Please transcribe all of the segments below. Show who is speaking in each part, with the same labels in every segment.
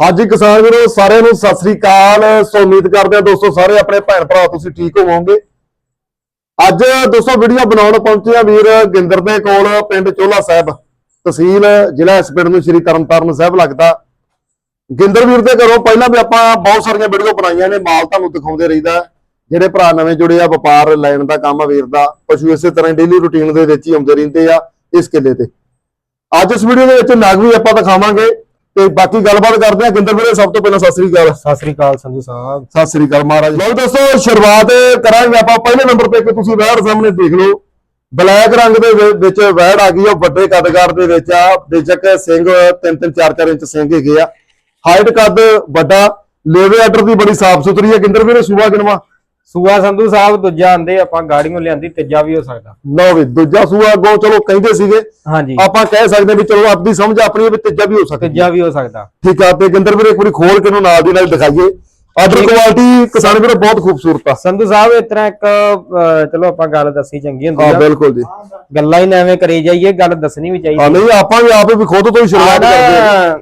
Speaker 1: ਹਾਜੀ ਕਿਸਾਨ ਵੀਰੋ, ਸਾਰਿਆਂ ਨੂੰ ਸਤਿ ਸ੍ਰੀ ਅਕਾਲ। ਸੋ ਉਮੀਦ ਕਰਦੇ ਹਾਂ ਦੋਸਤੋ ਸਾਰੇ ਆਪਣੇ ਭੈਣ ਭਰਾ ਤੁਸੀਂ ਠੀਕ ਹੋਵੋਗੇ। ਅੱਜ ਦੋਸਤੋ ਵੀਡੀਓ ਬਣਾਉਣ ਪਹੁੰਚੇ ਆ ਵੀਰ ਗਿੰਦਰ ਦੇ ਕੋਲ, ਪਿੰਡ ਚੋਲਾ ਸਾਹਿਬ, ਤਹਿਸੀਲ, ਜ਼ਿਲ੍ਹਾ ਇਸ ਪਿੰਡ ਨੂੰ ਸ਼੍ਰੀ ਤਰਨਤਾਰਨ ਸਾਹਿਬ ਲੱਗਦਾ। ਗਿੰਦਰ ਵੀਰ ਦੇ ਘਰੋਂ ਪਹਿਲਾਂ ਵੀ ਆਪਾਂ ਬਹੁਤ ਸਾਰੀਆਂ ਵੀਡੀਓ ਬਣਾਈਆਂ ਨੇ, ਮਾਲ ਤੁਹਾਨੂੰ ਦਿਖਾਉਂਦੇ ਰਹੀਦਾ। ਜਿਹੜੇ ਭਰਾ ਨਵੇਂ ਜੁੜੇ ਆ, ਵਪਾਰ, ਲੈਣ ਦਾ ਕੰਮ ਆ ਵੀਰ ਦਾ, ਪਸ਼ੂ ਇਸੇ ਤਰ੍ਹਾਂ ਡੇਲੀ ਰੁਟੀਨ ਦੇ ਵਿੱਚ ਹੀ ਆਉਂਦੇ ਰਹਿੰਦੇ ਆ ਇਸ ਕਿੱਲੇ ਤੇ। ਅੱਜ ਇਸ ਵੀਡੀਓ ਦੇ ਵਿੱਚ ਨਗ ਆਪਾਂ ਦਿਖਾਵਾਂਗੇ। ਤੇ ਬਾਕੀ ਗੱਲਬਾਤ ਕਰਦੇ ਆ ਗਿੰਦਰ ਵੀਰੇ ਸਭ ਤੋਂ ਪਹਿਲਾਂ ਸਤਿ ਸ੍ਰੀ ਅਕਾਲ।
Speaker 2: ਸਤਿ ਸ੍ਰੀ ਅਕਾਲ ਸੰਧੂ ਸਾਹਿਬ।
Speaker 1: ਸਤਿ ਸ੍ਰੀ ਅਕਾਲ ਮਹਾਰਾਜ। ਲਓ ਦੋਸਤੋ ਸ਼ੁਰੂਆਤ ਕਰਾਂਗੇ ਆਪਾਂ। ਪਹਿਲੇ ਨੰਬਰ ਤੇ ਕਿ ਤੁਸੀਂ ਵਹਿੜ ਸਾਹਮਣੇ ਦੇਖ ਲਓ। ਬਲੈਕ ਰੰਗ ਦੇ ਵਿੱਚ ਵਹਿੜ ਆ ਗਈ ਆ। ਵੱਡੇ ਕੱਦਕਾਰ ਦੇ ਵਿੱਚ ਆ। ਬੇਸ਼ੱਕ ਸਿੰਘ 3-3 4-4 ਇੰਚ ਸਿੰਘ ਹੈਗੇ ਆ। ਹਾਈਟ ਕੱਦ ਵੱਡਾ। ਲੇਵੇ ਆਰਡਰ ਦੀ ਬੜੀ ਸਾਫ਼ ਸੁਥਰੀ ਹੈ ਗਿੰਦਰ ਵੀਰੇ ਸੂਆ ਗਿਣਵਾ।
Speaker 2: ਸੂਆ ਸੰਧੂ ਸਾਹਿਬ ਦੂਜਾ ਆਂਦੇ ਆਪਾਂ ਗਾੜੀਆਂ ਲਿਆਂਦੀ ਤੀਜਾ ਵੀ ਹੋ ਸਕਦਾ।
Speaker 1: ਲਓ ਵੀ ਦੂਜਾ ਸੂਆ ਅੱਗੋਂ ਚਲੋ ਕਹਿੰਦੇ ਸੀਗੇ।
Speaker 2: ਹਾਂਜੀ।
Speaker 1: ਆਪਾਂ ਕਹਿ ਸਕਦੇ ਵੀ ਚਲੋ ਆਪਣੀ ਸਮਝ ਆਪਣੀ ਹੈ ਵੀ ਤੀਜਾ ਵੀ ਹੋ ਸਕਦਾ।
Speaker 2: ਤੀਜਾ ਵੀ ਹੋ ਸਕਦਾ।
Speaker 1: ਠੀਕ ਆ ਤੇ ਗਿੰਦਰ ਵੀਰੇ ਇੱਕ ਵਾਰੀ ਖੋਲ ਕੇ ਨੂੰ ਨਾਲ ਦੀ ਨਾਲ ਦਿਖਾਈਏ। ਆਰਡਰ ਕੁਆਲਿਟੀ ਕਿਸਾਨ ਵੀਰੇ ਬਹੁਤ ਖੂਬਸੂਰਤ ਆ।
Speaker 2: ਸੰਧੂ ਸਾਹਿਬ ਇਸ ਤਰ੍ਹਾਂ ਇੱਕ ਚਲੋ ਆਪਾਂ ਗੱਲ ਦੱਸੀ ਚੰਗੀ ਹੁੰਦੀ
Speaker 1: ਹਾਂ
Speaker 2: ਆ
Speaker 1: ਬਿਲਕੁਲ ਜੀ।
Speaker 2: ਗੱਲਾਂ ਹੀ ਨਵੇਂ ਕਰੀ ਜਾਈਏ ਗੱਲ ਦੱਸਣੀ ਵੀ ਚਾਹੀਦੀ।
Speaker 1: ਹਾਂ ਨਹੀਂ ਆਪਾਂ ਵੀ ਆਪੇ ਵੀ ਖੁਦ ਤੋਂ ਹੀ ਸ਼ੁਰੂਆਤ ਕਰਦੇ ਹਾਂ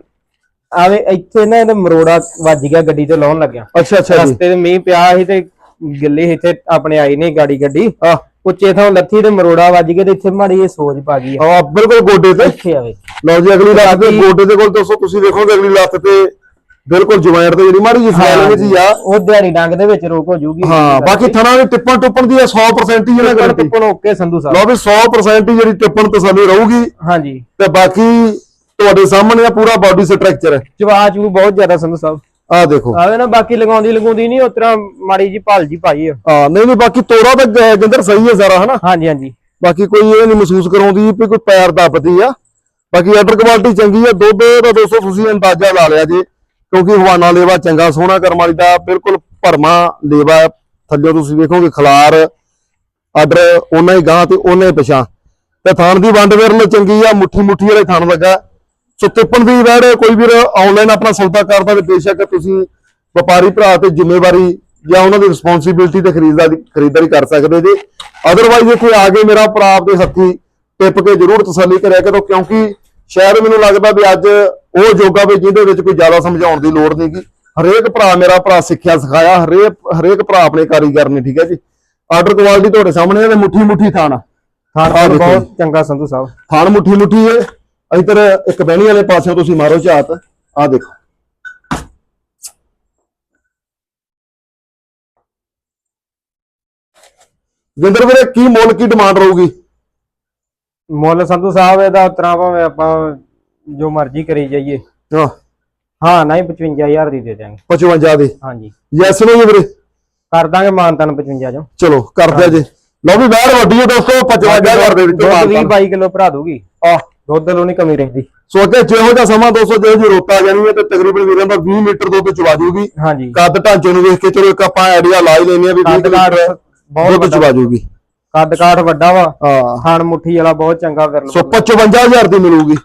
Speaker 2: ਆਵੇ ਇੱਥੇ ਨਾ ਇਹਦਾ ਮਰੋੜਾ ਵੱਜ ਗਿਆ ਗੱਡੀ ਤੇ ਲਾਉਣ ਲੱਗਿਆ।
Speaker 1: ਅੱਛਾ ਅੱਛਾ ਜੀ।
Speaker 2: ਰਸਤੇ ਤੇ ਮੀਂਹ ਪਿਆ ਸੀ ਤੇ ਗਿੱਲੇ ਇੱਥੇ ਆਪਣੇ ਆਈ ਨਹੀਂ ਗਾੜੀ ਗੱਡੀ।
Speaker 1: ਆ
Speaker 2: ਉੱਚੇ ਥਾਂ ਲੱਥੀ ਤੇ ਮਰੋੜਾ ਵੱਜ ਗਿਆ ਤੇ ਇੱਥੇ ਮਾੜੀ ਇਹ ਸੋਜ ਪਾ ਗਈ ਆ।
Speaker 1: ਆ ਬਿਲਕੁਲ ਗੋਡੇ ਤੇ।
Speaker 2: ਇੱਥੇ ਆਵੇ
Speaker 1: ਲਓ ਜੀ ਅਗਲੀ ਲੱਤ ਤੇ ਗੋਡੇ ਦੇ ਕੋਲ ਦੋਸਤੋ ਤੁਸੀਂ ਦੇਖੋਗੇ ਅਗਲੀ ਲੱਤ ਤੇ ਬਿਲਕੁਲ ਜੁਆਇੰਟ ਤੇ ਜਿਹੜੀ ਮਾੜੀ ਜਿਹੀ ਫੈਲ ਵਿੱਚ ਹੀ ਆ।
Speaker 2: ਉਹ ਦਿਹਾੜੀ ਡੰਗ ਦੇ ਵਿੱਚ ਰੋਕ ਹੋ ਜੂਗੀ।
Speaker 1: ਹਾਂ ਬਾਕੀ ਥਣਾ ਦੀ ਟਿੱਪਣ ਟੁੱਪਣ ਦੀ 100% ਹੀ ਜਿਹੜਾ ਗਰੰਟੀ
Speaker 2: ਟਿੱਪਣ ਓਕੇ ਸੰਧੂ ਸਾਹਿਬ।
Speaker 1: ਲਓ ਵੀ 100% ਹੀ ਜਿਹੜੀ ਟਿੱਪਣ ਤਸੱਲੀ ਰਹੂਗੀ।
Speaker 2: ਹਾਂਜੀ।
Speaker 1: ਤੇ ਬਾਕੀ ਤੁਹਾਡੇ ਸਾਹਮਣੇ ਆ ਪੂਰਾ ਬਾਡੀ ਸਟਰਕਚਰ ਹੈ
Speaker 2: ਚੂ ਬਹੁਤ ਜ਼ਿਆਦਾ ਸੰਧੂ ਸਾਹਿਬ।
Speaker 1: ਆ ਦੇਖੋ।
Speaker 2: ਆਵੇ ਨਾ ਬਾਕੀ ਲਗਾਉਂਦੀ ਲਗਾਉਂਦੀ ਨਹੀਂ ਉਤਰਾ ਮਾੜੀ ਜੀ ਭਾਲ ਜੀ ਪਾਈ ਆ।
Speaker 1: ਆ ਨਹੀਂ ਨਹੀਂ ਬਾਕੀ ਤੋਰਾ ਤਾਂ ਗਿੰਦਰ ਸਹੀ ਹੈ ਸਾਰਾ ਹਨਾ?
Speaker 2: ਹਾਂਜੀ ਹਾਂਜੀ।
Speaker 1: ਬਾਕੀ ਕੋਈ ਇਹ ਨਹੀਂ ਮਹਿਸੂਸ ਕਰਾਉਂਦੀ ਵੀ ਕੋਈ ਪੈਰ ਦੱਬਦੀ ਆ। ਬਾਕੀ ਆਰਡਰ ਕੁਆਲਿਟੀ ਚੰਗੀ ਆ ਦੁੱਧ ਦਾ ਦੋਸਤੋ ਤੁਸੀਂ ਅੰਦਾਜ਼ਾ ਲਾ ਲਿਆ ਜੇ ਕਿਉਂਕਿ ਹਵਾਨਾ ਲੇਵਾ ਚੰਗਾ ਸੋਹਣਾ ਕਰਮ ਵਾਲੀ ਦਾ ਬਿਲਕੁਲ ਭਰਮਾ ਲੇਵਾ ਹੈ। ਥੱਲੇ ਤੁਸੀਂ ਵੇਖੋਗੇ ਖਲਾਰ ਆਰਡਰ ਉਹਨਾਂ ਹੀ ਗਾਂ ਤੇ ਉਹਨਾਂ ਹੀ ਪਿਛਾਂ ਤੇ ਥਾਣ ਦੀ ਵੰਡ ਵਿਰਲ ਚੰਗੀ ਆ ਮੁੱਠੀ ਮੁੱਠੀ ਵਾਲੇ ਥਾਣ ਲੱਗਾ ਸੋ ਤਿੱਪਣ ਦੀ ਵੈੜ ਕੋਈ ਵੀਰ ਆਨਲਾਈਨ ਆਪਣਾ ਸੌਦਾ ਕਰਦਾ ਤੇ ਬੇਸ਼ੱਕ ਤੁਸੀਂ ਵਪਾਰੀ ਭਰਾ ਤੇ ਜ਼ਿੰਮੇਵਾਰੀ ਜਾਂ ਉਹਨਾਂ ਦੀ ਰਿਸਪੌਂਸਿਬਿਲਟੀ ਤੇ ਖਰੀਦਦਾਰੀ ਖਰੀਦਦਾਰੀ ਕਰ ਸਕਦੇ ਜੇ। ਅਦਰਵਾਈਜ਼ ਇੱਥੇ ਆ ਕੇ ਮੇਰਾ ਭਰਾ ਆਪਦੇ ਹੱਥੀ ਟਿੱਪ ਕੇ ਜ਼ਰੂਰ ਤਸੱਲੀ ਕਰਿਆ ਕਰੋ ਕਿਉਂਕਿ ਸ਼ਾਇਦ ਮੈਨੂੰ ਲੱਗਦਾ ਵੀ ਅੱਜ ਉਹ ਜੋਗਾ ਵੀ ਜਿਹਦੇ ਵਿੱਚ ਕੋਈ ਜ਼ਿਆਦਾ ਸਮਝਾਉਣ ਦੀ ਲੋੜ ਨਹੀਂ ਗੀ ਹਰੇਕ ਭਰਾ ਮੇਰਾ ਭਰਾ ਸਿੱਖਿਆ ਸਿਖਾਇਆ ਹਰੇਕ ਹਰੇਕ ਭਰਾ ਆਪਣੇ ਕਾਰੀਗਰ ਨੇ ਠੀਕ ਹੈ ਜੀ। ਆਰਡਰ ਕੁਆਲਿਟੀ ਤੁਹਾਡੇ ਸਾਹਮਣੇ ਹੈ ਤੇ ਮੁੱਠੀ ਮੁੱਠੀ ਥਾਣਾ
Speaker 2: ਥਾਣ ਬਹੁਤ ਚੰਗਾ ਸੰਧੂ ਸਾਹਿਬ।
Speaker 1: ਥਾਣ ਮੁੱਠੀ ਮੁੱਠੀ ਹੈ। ਇਧਰ ਇੱਕ ਬਹਿਣੀ ਵਾਲੇ ਪਾਸਿਓਂ ਤੁਸੀਂ ਮਾਰੋ ਝਾਤ ਆ ਦੇਖੋ। ਜਿੰਦਰ ਵੀਰੇ ਕੀ ਮੁੱਲ ਕੀ ਡਿਮਾਂਡ ਰਹੂਗੀ?
Speaker 2: ਮੁੱਲ ਸੰਧੂ ਸਾਹਿਬ ਇਹਦਾ ਉਤਰਾ ਭਾਵੇਂ ਆਪਾਂ ਜੋ ਮਰਜ਼ੀ ਕਰੀ ਜਾਈਏ।
Speaker 1: ਹਾਂ।
Speaker 2: ਹਾਂ ਨਹੀਂ 55000 ਦੀ ਦੇ ਦਿਆਂਗੇ।
Speaker 1: 55 ਦੀ?
Speaker 2: ਹਾਂਜੀ।
Speaker 1: ਯੈਸ ਨੋ ਵੀਰੇ।
Speaker 2: ਕਰ ਦਾਂਗੇ ਮਾਨਤਨ 55 ਚੋਂ।
Speaker 1: ਚਲੋ ਕਰਦੇ ਜੀ। ਲਓ ਵੀ ਬਾਹਰ ਵੱਡੀ ਹੈ ਦੋਸਤੋ 55000 ਦੇ ਵਿੱਚ
Speaker 2: ਦੁੱਧ
Speaker 1: ਮਾਨ
Speaker 2: 20
Speaker 1: ਤਾਨ।
Speaker 2: 22 ਕਿਲੋ ਭਰਾ ਦੂਗੀ
Speaker 1: ਆਹ।
Speaker 2: ਦੁੱਧ ਨੂੰ ਨਹੀਂ ਕਮੀ ਰਹਿੰਦੀ।
Speaker 1: ਸੋ ਅੱਗੇ ਜਿਹੋ ਜਿਹਾ ਸਮਾਂ ਦੋਸਤੋ ਜਿਹੋ ਜਿਹੀ ਰੋਤਾ ਜਾਣੀ ਹੈ ਤੇ ਤਕਰੀਬਨ ਵੀਰਾਂ ਦਾ 20 ਲੀਟਰ ਦੁੱਧ ਚਵਾ ਜੂਗੀ।
Speaker 2: ਹਾਂਜੀ।
Speaker 1: ਕੱਦ ਢਾਂਚੇ ਨੂੰ ਵੇਖ ਕੇ ਚਲੋ ਇੱਕ ਆਪਾਂ ਆਈਡੀਆ ਲਾ ਹੀ ਲੈਨੇ ਆ ਵੀ 20
Speaker 2: ਕੱਦ ਕਾਠ
Speaker 1: ਲੀਟਰ
Speaker 2: ਬਹੁਤ ਵੱਡਾ।
Speaker 1: ਚਵਾ ਜੂਗੀ
Speaker 2: ਕੱਦ ਕਾਠ ਵੱਡਾ ਵਾ।
Speaker 1: ਹਾਂ।
Speaker 2: ਥਾਣ ਮੁੱਠੀ ਵਾਲਾ ਬਹੁਤ ਚੰਗਾ ਵਿਰਲ
Speaker 1: ਸੋ 55000 ਦੀ ਮਿਲੂਗੀ।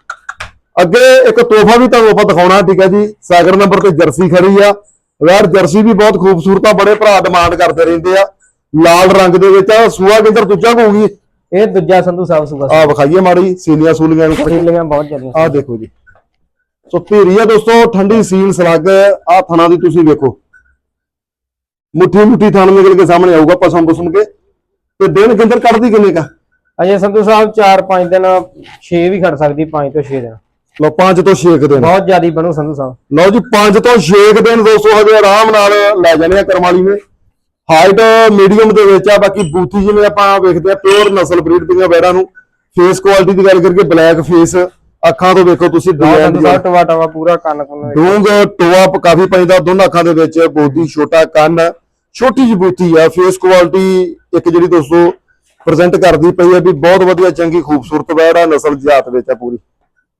Speaker 1: ਅੱਗੇ ਇੱਕ ਤੋਹਫਾ ਵੀ ਤੁਹਾਨੂੰ ਆਪਾਂ ਦਿਖਾਉਣਾ ਠੀਕ ਹੈ ਜੀ। ਸਾਗਰ ਨੰਬਰ ਤੇ ਜਰਸੀ ਖੜੀ ਆ। ਵੈਰ ਜਰਸੀ ਵੀ ਬਹੁਤ ਖੂਬਸੂਰਤ ਆ ਬੜੇ ਭਰਾ ਡਿਮਾਂਡ ਕਰਦੇ ਰਹਿੰਦੇ ਆ। ਲਾਲ ਰੰਗ ਦੇ ਵਿੱਚ ਆ ਸੂਆ ਕਿੰਦਰ ਦੂਜਾ ਹੋਊਗੀ
Speaker 2: ਇਹ ਦੂਜਾ ਸੰਧੂ ਸਾਹਿਬ ਸੁਗਾ।
Speaker 1: ਆ ਵਿਖਾਈਏ ਮਾੜੀ ਸੀਲੀਆਂ ਸੂਲੀਆਂ ਨੂੰ
Speaker 2: ਪਟੀਲੀਆਂ ਬਹੁਤ ਜ਼ਿਆਦੀਆਂ
Speaker 1: ਆ ਦੇਖੋ ਜੀ। ਸੋ ਧੀਰੀ ਆ ਦੋਸਤੋ ਠੰਡੀ ਸੀਲ ਸਲੱਗ ਆ ਥਣਾ ਦੀ ਤੁਸੀਂ ਵੇਖੋ। ਮੁੱਠੀ ਮੁੱਠੀ ਥਣ ਨਿਕਲ ਕੇ ਸਾਹਮਣੇ ਆਊਗਾ ਪਸਮ ਪਸਮ ਕੇ। ਤੇ ਦਿਨ ਕਿੰਦਰ ਕੱਢਦੀ ਕਿੰਨੇ ਕਾ?
Speaker 2: ਅਜੇ ਸੰਧੂ ਸਾਹਿਬ 4-5 ਦਿਨ 6 ਵੀ ਖੜ ਸਕਦੀ 5 ਤੋਂ 6 ਦਿਨ।
Speaker 1: ਲਓ 5 ਤੋਂ 6 ਦਿਨ।
Speaker 2: ਬਹੁਤ ਜ਼ਿਆਦੀ ਬਣੂ ਸੰਧੂ ਸਾਹਿਬ।
Speaker 1: ਲਓ ਜੀ 5 ਤੋਂ 6 ਦਿਨ ਦੋਸਤੋ ਹਜੇ ਆਰਾਮ ਨਾਲ ਲੈ ਜਾਣੇ ਆ ਕਰਮਾਲੀ ਨੇ। ਹਾਈਟ ਮੀਡੀਅਮ ਦੇ ਵਿੱਚ ਆ ਬਾਕੀ ਬੂਥੀ ਜਿਵੇਂ ਆਪਾਂ ਵੇਖਦੇ ਆ ਪਿਓਰ ਨਸਲ ਬਰੀਡ ਦੀਆਂ ਵੈੜਾਂ ਨੂੰ। ਫੇਸ ਕੁਆਲਿਟੀ ਦੀ ਗੱਲ ਕਰਕੇ ਬਲੈਕ ਫੇਸ ਅੱਖਾਂ ਤੋਂ ਵੇਖੋ ਤੁਸੀਂ ਡਿਜ਼ਾਈਨ
Speaker 2: ਸਾਹਿਬ ਟਵਾ ਟਵਾ ਪੂਰਾ ਕੰਨ ਵੇਖ।
Speaker 1: ਡੂੰਗ ਪ- ਕਾਫੀ ਪੈਂਦਾ ਦੋਨਾਂ ਅੱਖਾਂ ਦੇ ਵਿੱਚ ਬੋਦੀ ਛੋਟਾ ਕੰਨ ਛੋਟੀ ਜਿਹੀ ਬੂਥੀ ਆ ਫੇਸ ਕੁਆਲਿਟੀ ਇੱਕ ਜਿਹੜੀ ਦੋਸਤੋ ਪ੍ਰੈਜ਼ੈਂਟ ਕਰਦੀ ਪਈ ਹੈ ਵੀ ਬਹੁਤ ਵਧੀਆ ਚੰਗੀ ਖੂਬਸੂਰਤ ਵੈੜ ਆ ਨਸਲ ਜਾਤ ਵਿੱਚ ਆ ਪੂਰੀ।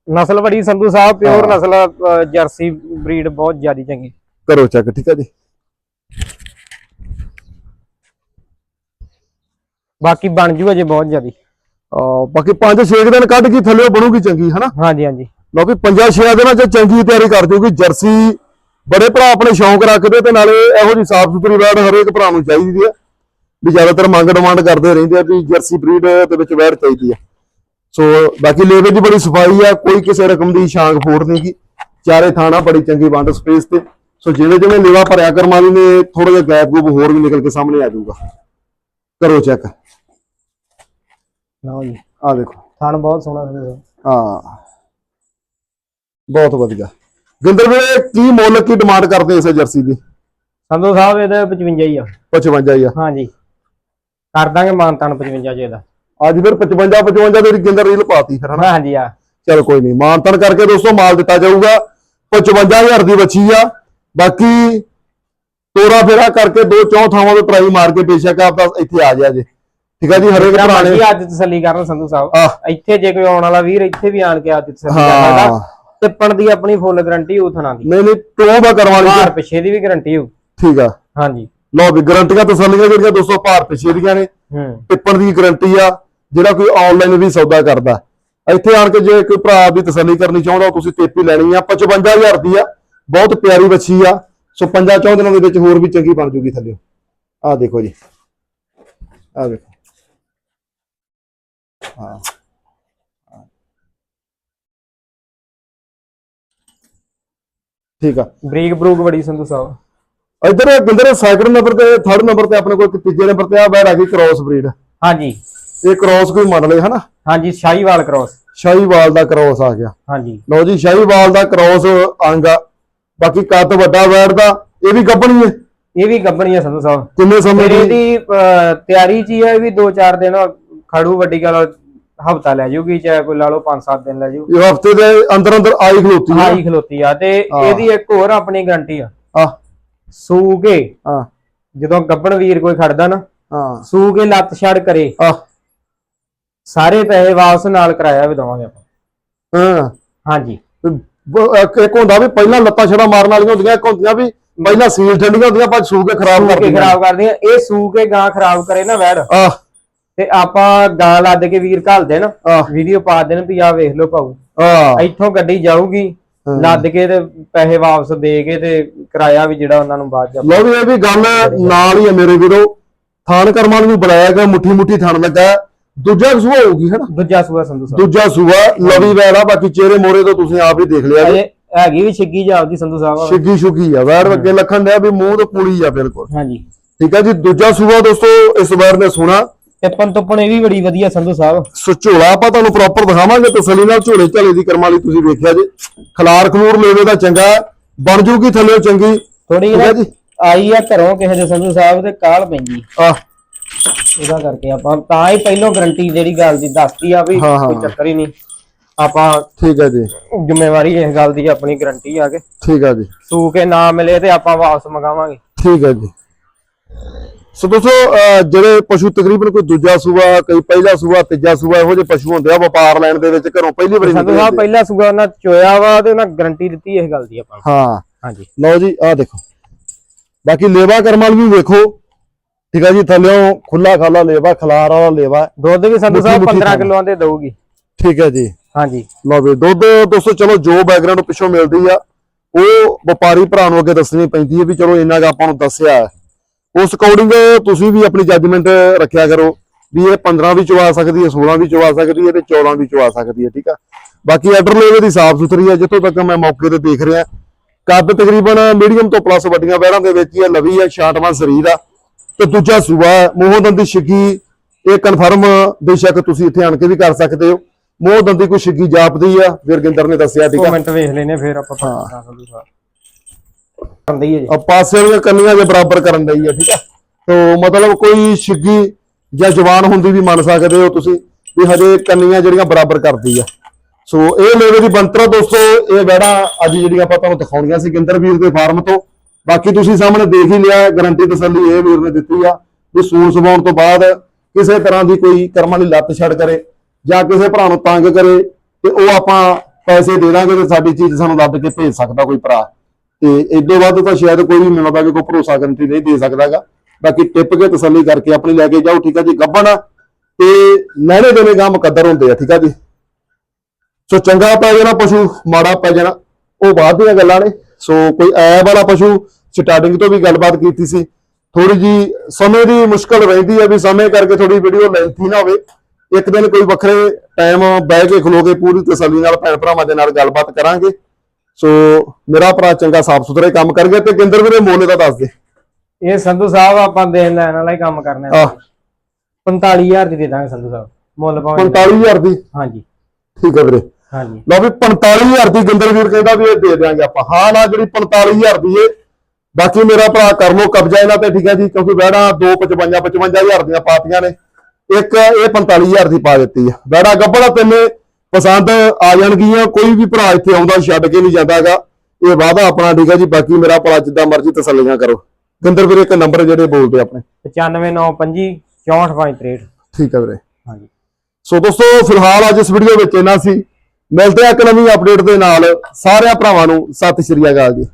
Speaker 2: ਨਸਲ ਬੜੀ ਸੰਧੂ ਸਾਹਿਬ ਪਿਓਰ। ਨਸਲ ਜਰਸੀ ਬਰੀਡ ਬਹੁਤ ਜ਼ਿਆਦੀ ਚੰਗੀ।
Speaker 1: ਕਰੋ ਚੈੱਕ ਠੀਕ ਹੈ ਜੀ।
Speaker 2: ਬਾਕੀ ਬਣ ਜੂ ਅਜੇ ਬਹੁਤ ਜ਼ਿਆਦੀ।
Speaker 1: ਬਾਕੀ 5-6 ਦਿਨ ਕੱਢ ਕੇ ਥੱਲੇ ਬਣੂਗੀ ਚੰਗੀ ਹਨਾ?
Speaker 2: ਹਾਂਜੀ ਹਾਂਜੀ।
Speaker 1: ਲਓ ਵੀ 5-6 ਦਿਨਾਂ ਚ ਚੰਗੀ ਤਿਆਰੀ ਕਰ ਜੂਗੀ। ਜਰਸੀ ਬੜੇ ਭਰਾ ਆਪਣੇ ਸ਼ੌਂਕ ਰੱਖਦੇ ਤੇ ਨਾਲੇ ਇਹੋ ਜੀ ਸਾਫ਼ ਸੁਥਰੀ ਵੈੜ ਹਰੇਕ ਭਰਾ ਨੂੰ ਚਾਹੀਦੀ ਹੈ ਵੀ ਜ਼ਿਆਦਾਤਰ ਮੰਗ ਡਿਮਾਂਡ ਕਰਦੇ ਰਹਿੰਦੇ ਆ ਵੀ ਜਰਸੀ ਬਰੀਡ ਦੇ ਵਿੱਚ ਵੈੜ ਚਾਹੀਦੀ ਆ। ਸੋ ਬਾਕੀ ਲੇਵੇ ਦੀ ਬੜੀ ਸਫ਼ਾਈ ਆ ਕੋਈ ਕਿਸੇ ਰਕਮ ਦੀ ਸ਼ਾਂਗ ਫੋੜ ਨਹੀਂ ਗੀ। ਚਾਰੇ ਥਾਣਾ ਬੜੀ ਚੰਗੀ ਵੰਡ ਸਪੇਸ ਤੇ। ਸੋ ਜਿਵੇਂ ਜਿਵੇਂ ਲੇਵਾ ਭਰਿਆ ਕਰਮਾਲੀ ਨੇ ਥੋੜਾ ਜਿਹਾ ਗੈਪ ਗੂਪ ਹੋਰ ਵੀ ਨਿਕਲ ਕੇ ਸਾਹਮਣੇ ਆ ਜਾਊਗਾ। ਕਰੋ ਚੈੱਕ।
Speaker 2: ਲਓ ਜੀ।
Speaker 1: ਆ ਦੇਖੋ।
Speaker 2: ਥਣ ਬਹੁਤ ਸੋਹਣਾ ਸਾਹਿਬ
Speaker 1: ਹਾਂ। ਬਹੁਤ ਵਧੀਆ। ਗਿੰਦਰ ਵੀਰੇ ਕੀ ਮੁੱਲ ਕੀ ਡਿਮਾਂਡ ਕਰਦੇ ਇਸ ਜਰਸੀ ਦੀ?
Speaker 2: ਸੰਧੂ ਸਾਹਿਬ ਇਹਦਾ 55 ਹੀ ਆ।
Speaker 1: 55 ਹੀ ਆ।
Speaker 2: ਹਾਂਜੀ ਕਰ ਦਾਂਗੇ ਮਾਨਤਾਨ 55 ਚ ਇਹਦਾ
Speaker 1: ਅੱਜ ਫਿਰ 55 55 ਦੇ ਗਿੰਦਰ ਰੀਲ ਪਾਤੀ ਫਿਰ ਹਨਾ?
Speaker 2: ਹਾਂਜੀ ਆ
Speaker 1: ਚਲ ਕੋਈ ਨਹੀਂ। ਮਾਨਤਨ ਕਰਕੇ ਦੋਸਤੋ ਮਾਲ ਦਿੱਤਾ ਜਾਊਗਾ। 55000 ਦੀ ਬੱਚੀ ਆ। ਬਾਕੀ ਤੋਰਾ ਫੇਰਾ ਕਰਕੇ ਦੋ ਚੌ ਥਾਵਾਂ ਤੋਂ ਟਰਾਈ ਮਾਰ ਕੇ ਬੇਸ਼ੱਕ ਆਪਦਾ ਇੱਥੇ ਆ ਜਾ ਜੇ। ਠੀਕ ਆ ਜੀ ਹਰੇਕ ਭਰਾ ਨੇ
Speaker 2: ਜੀ ਅੱਜ ਤਸੱਲੀ ਕਰਨ ਸੰਧੂ ਸਾਹਿਬ।
Speaker 1: ਆਹ
Speaker 2: ਇੱਥੇ ਜੇ ਕੋਈ ਆਉਣ ਵਾਲਾ ਵੀਰ ਇੱਥੇ ਵੀ ਆਣ ਕੇ ਅੱਜ ਤਸੱਲੀ ਕਰ ਸਕਦਾ
Speaker 1: ਹਾਂ
Speaker 2: ਟਿੱਪਣ ਦੀ ਆਪਣੀ ਫੁੱਲ ਗਾਰੰਟੀ ਉਹ ਥਣਾ ਦੀ।
Speaker 1: ਨਹੀਂ ਨਹੀਂ ਟੋ ਦਾ ਕਰਵਾਣੀ
Speaker 2: ਭਾਰ ਪਿੱਛੇ ਦੀ ਵੀ ਗਾਰੰਟੀ ਹੋ
Speaker 1: ਠੀਕ ਆ।
Speaker 2: ਹਾਂਜੀ।
Speaker 1: ਲਓ ਵੀ ਗਰੰਟੀਆਂ ਤਸੱਲੀਆਂ ਜਿਹੜੀਆਂ ਦੋਸਤੋ ਭਾਰ ਪਿਛੇ ਦੀਆਂ ਨੇ।
Speaker 2: ਹੂੰ।
Speaker 1: ਟਿੱਪਣ ਦੀ ਗਾਰੰਟੀ ਆ ਜਿਹੜਾ ਕੋਈ ਆਨਲਾਈਨ ਵੀ ਸੌਦਾ ਕਰਦਾ। ਇੱਥੇ ਆਣ ਕੇ ਜੇ ਕੋਈ ਭਰਾ ਦੀ ਤਸੱਲੀ ਕਰਨੀ ਚਾਹੁੰਦਾ ਤੁਸੀਂ ਟੇਪੀ ਲੈਣੀ ਆ। 55000 ਦੀ ਆ। ਬਹੁਤ ਪਿਆਰੀ ਬੱਚੀ ਆ। ਸੋ ਪੰਜਾਂ ਚੌਂ ਦਿਨਾਂ ਦੇ ਵਿੱਚ ਹੋਰ ਵੀ ਚੰਗੀ ਬਣ ਜੂਗੀ ਥੱਲੇ ਆਹ ਦੇਖੋ ਜੀ। ਆਹ ਦੇਖੋ। ਹਾਂ ਠੀਕ ਆ।
Speaker 2: ਬਰੀਕ ਬਰੂਕ ਬੜੀ ਸੰਧੂ ਸਾਹਿਬ।
Speaker 1: ਇੱਧਰ ਬਿੰਦਰ ਸੈਕੰਡ ਨੰਬਰ ਤੇ ਥਰਡ ਨੰਬਰ ਤੇ ਆਪਣੇ ਕੋਲ ਇੱਕ ਤੀਜੇ ਨੰਬਰ ਤੇ ਆ ਬੈੜ ਆ ਗਈ ਕ੍ਰਾਸ ਬਰੀਡ
Speaker 2: ਹਾਂਜੀ।
Speaker 1: ਇਹ ਕ੍ਰਾਸ ਕੋਈ ਮੰਨ ਲਏ ਹਨਾ?
Speaker 2: ਹਾਂਜੀ ਸ਼ਾਹੀਵਾਲ ਕ੍ਰੋਸ
Speaker 1: ਸ਼ਾਹੀਵਾਲ ਦਾ ਕ੍ਰਾਸ ਆ ਗਿਆ।
Speaker 2: ਹਾਂਜੀ।
Speaker 1: ਲਓ ਜੀ ਸ਼ਾਹੀਵਾਲ ਦਾ ਕ੍ਰਾਸ ਅੰਗ ਆ। ਬਾਕੀ ਕੱਦ ਵੱਡਾ ਬੈੜ ਦਾ ਇਹ ਵੀ ਗੱਭਣੀ ਹੈ
Speaker 2: ਇਹ ਵੀ ਗੱਬਣੀ ਆ ਸੰਧੂ ਸਾਹਿਬ।
Speaker 1: ਕਿੰਨੇ ਸਮੇਂ ਦੀ?
Speaker 2: ਤਿਆਰੀ ਚ ਹੀ ਹੈ ਇਹ ਵੀ 2-4 ਦਿਨ ਖੜੂ ਵੱਡੀ ਗੱਲ ਹਫਤਾ ਲੈ ਜਾਊਗੀ ਚਾਹੇ ਕੋਈ ਲਾ ਲਓ 5-7 ਦਿਨ ਲੈ ਜਾਊ
Speaker 1: ਇਹ ਹਫ਼ਤੇ ਦੇ ਅੰਦਰ ਅੰਦਰ ਆਈ ਖਲੋਤੀ
Speaker 2: ਹਾਈ ਖਲੋਤੀ ਆ ਤੇ। ਇਹਦੀ ਇੱਕ ਹੋਰ ਆਪਣੀ ਗਾਰੰਟੀ ਆ।
Speaker 1: ਆ
Speaker 2: ਸੂ ਕੇ
Speaker 1: ਹਾਂ।
Speaker 2: ਜਦੋਂ ਗੱਬਣ ਵੀਰ ਕੋਈ ਖੜਦਾ ਨਾ
Speaker 1: ਹਾਂ।
Speaker 2: ਸੂ ਕੇ ਲੱਤ ਛੜ ਕਰੇ।
Speaker 1: ਆ
Speaker 2: ਸਾਰੇ ਪੈਸੇ ਵਾਪਸ ਨਾਲ ਕਰਾਇਆ ਵੀ ਦਵਾਂਗੇ ਆਪਾਂ।
Speaker 1: ਹਾਂ।
Speaker 2: ਹਾਂਜੀ।
Speaker 1: ਇੱਕ ਹੁੰਦਾ ਵੀ ਪਹਿਲਾਂ ਲੱਤਾਂ ਛੜਾ ਮਾਰਨ ਵਾਲੀਆਂ ਹੁੰਦੀਆਂ ਇੱਕ ਹੁੰਦੀਆਂ ਵੀ ਪਹਿਲਾਂ ਸੀਲ ਠੰਡੀਆਂ ਹੁੰਦੀਆਂ ਪਰ ਸੂ ਕੇ ਖਰਾਬ ਕਰਦੀਆਂ।
Speaker 2: ਖਰਾਬ ਕਰਦੀਆਂ। ਇਹ ਸੂ ਕੇ ਗਾਂ ਖਰਾਬ ਕਰੇ ਨਾ ਵੈੜ
Speaker 1: ਆ
Speaker 2: ਤੇ ਆਪਾਂ ਗਾਂ ਲੱਦ ਕੇ ਵੀਰ ਘੱਲ ਦੇਣ
Speaker 1: ਆ
Speaker 2: ਵੀਡੀਓ ਪਾ ਦੇਣ ਵੀ ਆ ਵੇਖ ਲਓ ਭਾਊ।
Speaker 1: ਆ
Speaker 2: ਇੱਥੋਂ ਗੱਡੀ ਜਾਊਗੀ। ਲੱਦ ਕੇ ਤੇ ਪੈਸੇ ਵਾਪਸ ਦੇ ਕੇ ਤੇ ਕਿਰਾਇਆ ਵੀ ਜਿਹੜਾ ਉਹਨਾਂ ਨੂੰ ਬਾਅਦ ਚ
Speaker 1: ਲਓ ਵੀ ਇਹ ਵੀ ਗੱਲ ਨਾਲ ਹੀ ਹੈ ਮੇਰੇ ਵੀਰੋ। ਥਾਨ ਕਰਮਾਂ ਨੂੰ ਬੁਲਾਇਆ ਗਿਆ ਮੁੱਠੀ ਮੁੱਠੀ ਥਾਨ ਲੱਗਾ। ਦੂਜਾ ਸੂਆ ਹੋਊਗੀ ਹਨਾ?
Speaker 2: ਦੂਜਾ ਸੂਆ ਸੰਧੂ ਸਾਹਿਬ।
Speaker 1: ਦੂਜਾ ਸੂਆ ਲਵੀ ਵੈਲਾ ਬਾਕੀ ਚਿਹਰੇ ਮੋਰੇ ਤੋਂ ਤੁਸੀਂ ਆਪ ਹੀ ਦੇਖ ਲਿਆ ਜੀ
Speaker 2: ਹੈਗੀ ਵੀ ਛਿੱਗੀ ਜਾਪਦੀ ਸੰਧੂ ਸਾਹਿਬ
Speaker 1: ਛਿੱਗੀ ਛੁਗੀ ਆ ਵੈੜ ਅੱਗੇ ਲੱਖਣ ਡਿਆ ਵੀ ਮੂੰਹ ਤੇ ਪੁਲੀ ਆ ਬਿਲਕੁਲ।
Speaker 2: ਹਾਂਜੀ।
Speaker 1: ਠੀਕ ਹੈ ਜੀ ਦੂਜਾ ਸੂਆ ਦੋਸਤੋ ਇਸ ਵਾਰ ਨੇ ਸੁਣਾ।
Speaker 2: ਟਿੱਪਣ ਟੁੱਪਣ ਇਹ ਵੀ ਬੜੀ ਵਧੀਆ ਸੰਧੂ ਸਾਹਿਬ।
Speaker 1: ਸੋ ਝੋਲਾ ਆਪਾਂ ਤੁਹਾਨੂੰ ਪ੍ਰੋਪਰ ਦਿਖਾਵਾਂਗੇ ਤਸੱਲੀ ਨਾਲ ਝੋਲੇ ਝਾਲੇ ਦੀ ਕਰਮ ਵਾਲੀ ਤੁਸੀਂ ਵੇਖਿਆ ਜੀ। ਖਲਾਰ ਖਲੂਰ ਮੇਵੇ ਦਾ ਚੰਗਾ। ਬਣ ਜੂਗੀ ਥੱਲੇ ਚੰਗੀ।
Speaker 2: ਥੋੜੀ ਨਾ
Speaker 1: ਜੀ?
Speaker 2: ਆਈ ਆ ਘਰੋਂ ਕਿਸੇ ਦੇ ਸੰਧੂ ਸਾਹਿਬ ਤੇ ਕਾਲ ਪੈਂਦੀ।
Speaker 1: ਆ
Speaker 2: ਇਹਦਾ ਕਰਕੇ ਆਪਾਂ ਤਾਂ ਹੀ ਪਹਿਲੋਂ ਗਰੰਟੀ ਜਿਹੜੀ ਗੱਲ ਦੀ ਦੱਸਦੀ ਆ ਵੀ
Speaker 1: ਹਾਂ, ਹਾਂ।
Speaker 2: ਕੋਈ ਚੱਕਰ ਹੀ ਨਹੀਂ। ਆਪਾਂ
Speaker 1: ਠੀਕ ਹੈ ਜੀ।
Speaker 2: ਜ਼ਿੰਮੇਵਾਰੀ ਇਸ ਗੱਲ ਦੀ ਆਪਣੀ ਗਰੰਟੀ ਆ ਕੇ।
Speaker 1: ਠੀਕ ਹੈ ਜੀ।
Speaker 2: ਸੂ ਕੇ ਨਾ ਮਿਲੇ ਤੇ ਆਪਾਂ ਵਾਪਸ ਮੰਗਾਵਾਂਗੇ।
Speaker 1: ਠੀਕ ਹੈ ਜੀ। ਸੋ ਦੋਸਤੋ ਜਿਹੜੇ ਪਸ਼ੂ ਤਕਰੀਬਨ ਕੋਈ ਦੂਜਾ ਸੂਆ ਕੋਈ ਪਹਿਲਾ ਸੂਆ ਤੀਜਾ ਸੂਆ ਇਹੋ ਜਿਹੇ ਪਸ਼ੂ ਹੁੰਦੇ ਆ ਵਪਾਰ ਲੈਣ ਦੇ ਵਿੱਚ ਘਰੋਂ ਪਹਿਲੀ ਵਾਰੀ
Speaker 2: ਸੰਧੂ ਸਾਹਿਬ। ਪਹਿਲਾ ਸੂਆ ਉਹਨਾਂ ਚੋਇਆ ਵਾ ਤੇ ਉਹਨਾਂ ਗਰੰਟੀ ਦਿੱਤੀ ਇਸ ਗੱਲ ਦੀ ਆਪਾਂ।
Speaker 1: ਹਾਂ
Speaker 2: ਹਾਂਜੀ
Speaker 1: ਲਓ ਜੀ ਆਹ ਦੇਖੋ ਬਾਕੀ ਲੇਵਾ ਕਰਮਾਲ ਵੀ ਵੇਖੋ ਠੀਕ ਹੈ ਜੀ ਥੱਲਿਓਂ ਖੁੱਲਾ ਖਾਲਾ ਲੇਵਾ ਖਲਾਰ ਵਾਲਾ ਲੇਵਾ
Speaker 2: ਦੁੱਧ ਵੀ ਸੰਧੂ ਸਾਹਿਬ
Speaker 1: ਮੁੱਠੀ
Speaker 2: 15
Speaker 1: ਖਾਣਾ।
Speaker 2: ਕਿਲੋਆਂ ਦੇ ਦਊਗੀ
Speaker 1: ਠੀਕ ਹੈ ਜੀ
Speaker 2: ਹਾਂਜੀ
Speaker 1: ਲਓ ਵੀ ਦੁੱਧ ਦੋਸਤੋ ਚਲੋ ਜੋ ਬੈਕਗ੍ਰਾਉਂਡ ਪਿੱਛੋਂ ਮਿਲਦੀ ਆ ਉਹ ਵਪਾਰੀ ਭਰਾ ਨੂੰ ਅੱਗੇ ਦੱਸਣੀ ਪੈਂਦੀ ਹੈ ਵੀ ਚਲੋ ਇੰਨਾ ਕੁ ਆਪਾਂ ਨੂੰ ਦੱਸਿਆ। ਉਸ ਅਕੋਰਡਿੰਗ ਤੁਸੀਂ ਵੀ ਆਪਣੀ ਜੱਜਮੈਂਟ ਰੱਖਿਆ ਕਰੋ ਵੀ ਇਹ 15 ਵੀ ਚਵਾ ਸਕਦੀ ਹੈ 16 ਵੀ ਚਵਾ ਸਕਦੀ ਹੈ ਤੇ 14 ਵੀ ਚਵਾ ਸਕਦੀ ਹੈ ਠੀਕ ਆ? ਬਾਕੀ ਆਰਡਰ ਲੈਵੇ ਦੀ ਸਾਫ਼ ਸੁਥਰੀ ਹੈ ਜਿੱਥੋਂ ਤੱਕ ਮੈਂ ਮੌਕੇ ਤੇ ਦੇਖ ਰਿਹਾ ਕੱਦ ਤਕਰੀਬਨ ਮੀਡੀਅਮ ਤੋਂ ਪਲੱਸ ਵੱਡੀਆਂ ਬੈੜਾਂ ਦੇ ਵਿੱਚ ਹੀ ਹੈ ਲਵੀ ਹੈ ਛਾਂਟਵਾਂ ਸਰੀਰ ਆ ਤੇ ਦੂਜਾ ਸੂਆ ਹੈ, ਮੋਹ ਦੰਦੀ ਛਿੱਗੀ ਇਹ ਕਨਫਰਮ ਬੇਸ਼ੱਕ ਤੁਸੀਂ ਇੱਥੇ ਆਣ ਕੇ ਵੀ ਕਰ ਸਕਦੇ ਹੋ। ਮੋਹ ਦੰਦੀ ਕੋਈ ਛਿੱਗੀ ਜਾਪਦੀ ਆ ਵਿਰਗਿੰਦਰ ਨੇ ਦੱਸਿਆ ਠੀਕ ਆ?
Speaker 2: ਕਮੈਂਟ ਵੇਖ ਲੈਨੇ ਫਿਰ ਆਪਾਂ ਪਤਾ ਸੰਧੂ ਸਾਹਿਬ ਹੈ ਜੀ।
Speaker 1: ਆ ਪਾਸੇ ਵਾਲੀਆਂ ਕੰਨੀਆਂ ਦੇ ਬਰਾਬਰ ਕਰਨ ਲਈ ਆ ਠੀਕ ਆ ਤੋ ਮਤਲਬ ਕੋਈ ਛਿੱਗੀ ਜਾਂ ਜਵਾਨ ਹੁੰਦੀ ਵੀ ਮੰਨ ਸਕਦੇ ਹੋ ਤੁਸੀਂ ਵੀ ਹਜੇ ਕੰਨੀਆਂ ਜਿਹੜੀਆਂ ਬਰਾਬਰ ਕਰਦੀ ਆ ਸੋ ਇਹ ਲੈਵੇ ਦੀ ਬੰਤਰਾ ਦੋਸਤੋ, ਇਹ ਵੈੜਾ ਅੱਜ ਜਿਹੜੀਆਂ ਆਪਾਂ ਤੁਹਾਨੂੰ ਦਿਖਾਉਣੀਆਂ ਸੀ ਗਿੰਦਰ ਵੀਰ ਦੇ ਫਾਰਮ ਤੋਂ। ਬਾਕੀ ਤੁਸੀਂ ਸਾਹਮਣੇ ਦੇਖ ਹੀ ਲਿਆ, ਗਰੰਟੀ ਤਸੱਲੀ ਇਹ ਵੀਰ ਨੇ ਦਿੱਤੀ ਆ ਵੀ ਸੂਣ ਸਵਾਉਣ ਤੋਂ ਬਾਅਦ ਕਿਸੇ ਤਰ੍ਹਾਂ ਦੀ ਕੋਈ ਕਰਮਾਂ ਦੀ ਲੱਤ ਛੱਡ ਕਰੇ ਜਾਂ ਕਿਸੇ ਭਰਾ ਨੂੰ ਤੰਗ ਕਰੇ ਤੇ ਉਹ ਆਪਾਂ ਪੈਸੇ ਦੇ ਦਾਂਗੇ ਤੇ ਸਾਡੀ ਚੀਜ਼ ਸਾਨੂੰ ਲੱਦ ਕੇ ਭੇਜ ਸਕਦਾ ਕੋਈ ਭਰਾ। ਤੇ ਇਦੋਂ ਵੱਧ ਤਾਂ ਸ਼ਾਇਦ ਕੋਈ ਵੀ ਮੈਨੂੰ ਲੱਗਦਾ ਕਿ ਕੋਈ ਭਰੋਸਾ ਗਰੰਟੀ ਨਹੀਂ ਦੇ ਸਕਦਾਗਾ। ਬਾਕੀ ਟਿੱਪ ਕੇ ਤਸੱਲੀ ਕਰਕੇ ਆਪਣੀ ਲੈ ਕੇ ਜਾਓ, ਠੀਕ ਆ ਜੀ? ਗੱਬਣ ਤੇ ਲੈਣੇ ਦੇਣੇ ਗਾਂ ਮੁਕੱਦਰ ਹੁੰਦੇ ਆ, ਠੀਕ ਆ ਜੀ? ਸੋ ਚੰਗਾ ਪੈ ਜਾਣਾ ਪਸ਼ੂ, ਮਾੜਾ ਪੈ ਜਾਣਾ। ਉਹ ਬਾਅਦ ਦੀਆਂ ਗੱਲਾਂ ਨੇ। ਸੋ ਕੋਈ ਐਬ ਵਾਲਾ ਪਸ਼ੂ ਸਟਾਰਟਿੰਗ ਤੋਂ ਵੀ ਗੱਲਬਾਤ ਕੀਤੀ ਸੀ। ਥੋੜੀ ਜੀ ਸਮੇਂ ਦੀ ਮੁਸ਼ਕਲ ਰਹਿੰਦੀ ਹੈ ਵੀ ਸਮੇਂ ਕਰਕੇ ਥੋੜੀ ਵੀਡੀਓ ਲੈਂਥੀ ਨਾ ਹੋਵੇ। ਇੱਕ ਦਿਨ ਕੋਈ ਵੱਖਰੇ ਟਾਈਮ ਬਹਿ ਕੇ ਖਲੋ ਕੇ ਪੂਰੀ ਤਸੱਲੀ ਨਾਲ ਭੈਣ ਭਰਾਵਾਂ ਦੇ ਨਾਲ ਗੱਲਬਾਤ ਕਰਾਂਗੇ। ਸੋ ਮੇਰਾ ਭਰਾ ਚੰਗਾ ਸਾਫ਼ ਸੁਥਰੇ ਕੰਮ ਕਰ ਗਿਆ ਤੇ ਗਿੰਦਰ ਵੀਰੇ ਮੋਲੇ ਦਾ ਦੱਸ ਦੇ।
Speaker 2: ਇਹ ਸੰਧੂ ਸਾਹਿਬ ਆਪਾਂ ਦੇਣ ਲੈਣ ਵਾਲਾ ਹੀ ਕੰਮ ਕਰਨਾ
Speaker 1: ਆ
Speaker 2: 45000 ਦੀ ਦੇ ਦਾਂਗੇ ਸੰਧੂ ਸਾਹਿਬ ਮੁੱਲ ਭਾਵੇਂ
Speaker 1: 45000 ਦੀ?
Speaker 2: ਹਾਂਜੀ।
Speaker 1: ਠੀਕ ਹੈ ਵੀਰੇ।
Speaker 2: ਹਾਂਜੀ।
Speaker 1: ਲਓ ਵੀ 45000 ਦੀ ਗਿੰਦਰ ਵੀਰ ਕਹਿੰਦਾ ਵੀ ਇਹ ਦੇ ਦਿਆਂਗੇ ਆਪਾਂ। ਹਾਂ ਨਾ ਜਿਹੜੀ 45000 ਦੀ ਏ। ਬਾਕੀ ਮੇਰਾ ਭਰਾ ਕਰ ਲੋ ਕਬਜ਼ਾ ਇਹਨਾਂ ਤੇ ਠੀਕ ਹੈ ਜੀ ਕਿਉਂਕਿ ਵੈੜਾ 255 55000 ਦੀਆਂ ਪਾਤੀਆਂ ਨੇ। ਇੱਕ ਇਹ 45000 ਦੀ ਪਾ ਦਿੱਤੀ ਆ। ਵੈੜਾ ਗੱਬੜਾ ਤਿੰਨੇ। ਪਸੰਦ ਆ ਜਾਣਗੀਆਂ ਕੋਈ ਵੀ ਭਰਾ ਇੱਥੇ ਆਉਂਦਾ ਛੱਡ ਕੇ ਨਹੀਂ ਜਾਂਦਾਗਾ। ਇਹ ਵਾਅਦਾ ਆਪਣਾ ਠੀਕ ਹੈ ਜੀ ਬਾਕੀ ਮੇਰਾ ਭਰਾ ਜਿੱਦਾਂ ਮਰਜ਼ੀ ਤਸੱਲੀਆਂ ਕਰੋ। ਗਿੰਦਰ ਵੀਰ ਇੱਕ ਨੰਬਰ ਜਿਹੜੇ ਬੋਲਦੇ ਆਪਣੇ।
Speaker 2: 95925 6453
Speaker 1: ਠੀਕ ਹੈ ਵੀਰੇ।
Speaker 2: ਹਾਂਜੀ।
Speaker 1: ਸੋ ਦੋਸਤੋ ਫਿਲਹਾਲ ਅੱਜ ਇਸ ਵੀਡੀਓ ਵਿੱਚ ਇੰਨਾ ਸੀ। ਮਿਲਦੇ ਆ ਇੱਕ ਨਵੀਂ ਅਪਡੇਟ ਦੇ ਨਾਲ। ਸਾਰਿਆਂ ਭਰਾਵਾਂ ਨੂੰ ਸਤਿ ਸ਼੍ਰੀ ਅਕਾਲ ਜੀ।